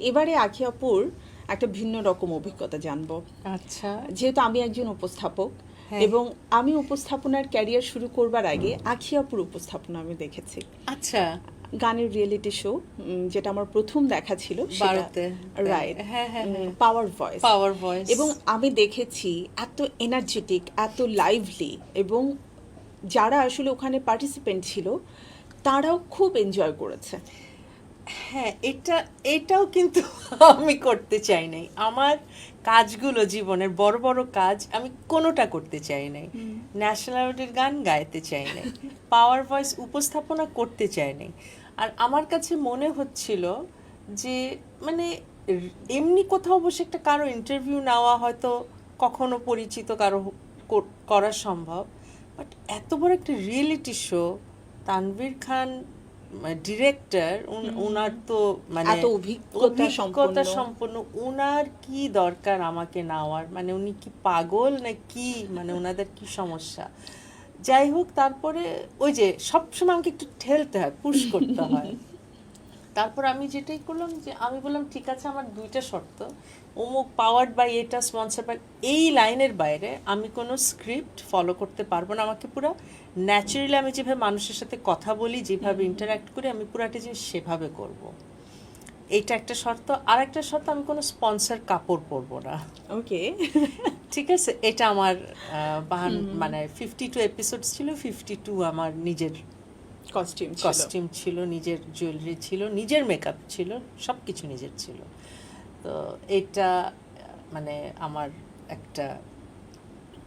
এবারে আখি আপুর একটা ভিন্ন রকম অভিজ্ঞতা জানব। আচ্ছা। যেহেতু আমি একজন উপস্থাপক হ্যাঁ। এবং আমি উপস্থাপনার ক্যারিয়ার শুরু করবার আগে আখি আপুর উপস্থাপনা আমি দেখেছি। আচ্ছা। গানের রিয়েলিটি শো যেটা আমার প্রথম দেখা ছিল। রাইট হ্যাঁ, হ্যাঁ, হ্যাঁ। পাওয়ার ভয়েস পাওয়ার ভয়েস এবং আমি দেখেছি এত এনার্জেটিক এত লাইভলি এবং যারা আসলে ওখানে পার্টিসিপেন্ট ছিল তারাও খুব এনজয় করেছে। হ্যাঁ এটা এটাও কিন্তু আমি করতে চাই নাই। আমার কাজগুলো জীবনের বড় বড় কাজ আমি কোনোটা করতে চাই নাই। ন্যাশনাল অ্যাওয়ার্ডের গান গাইতে চাই নাই। পাওয়ার ভয়েস উপস্থাপনা করতে চাই নাই। আর আমার কাছে মনে হচ্ছিল যে মানে এমনি কোথাও বসে একটা কারও ইন্টারভিউ নেওয়া হয়তো কখনো পরিচিত কারও করা সম্ভব। বাট এত বড় একটা reality show Tanvir Khan director ওনার তো মানে এত অভিজ্ঞতা সম্পন্ন। ওনার কি দরকার আমাকে নেওয়ার? মানে উনি কি পাগল না কি? মানে ওনাদের কি সমস্যা? যাই হোক তারপরে ওই যে সবসময় আমাকে একটু ঠেলতে হয় পুশ করতে হয়। তারপর আমি যেটাই করলাম যে আমি বললাম ঠিক আছে আমার দুইটা শর্ত। অমুক পাওয়ার্ড বাই এটা স্পন্সার বাই এই লাইনের বাইরে আমি কোনো স্ক্রিপ্ট ফলো করতে পারব না আমাকে পুরো ন্যাচারালি আমি যেভাবে মানুষের সাথে কথা বলি যেভাবে ইন্টারাক্ট করি আমি পুরো একটা জিনিস সেভাবে করব। এইটা একটা শর্ত। আর একটা শর্ত আমি কোনো স্পন্সর কাপড় পরবো না। ওকে ঠিক আছে? এটা আমার মানে ফিফটি টু এপিসোড ছিল ফিফটি টু আমার নিজের কস্টিউম কস্টিউম ছিল, নিজের জুয়েলারি ছিল, নিজের মেকআপ ছিল সব কিছু নিজের ছিল। তো এটা মানে আমার একটা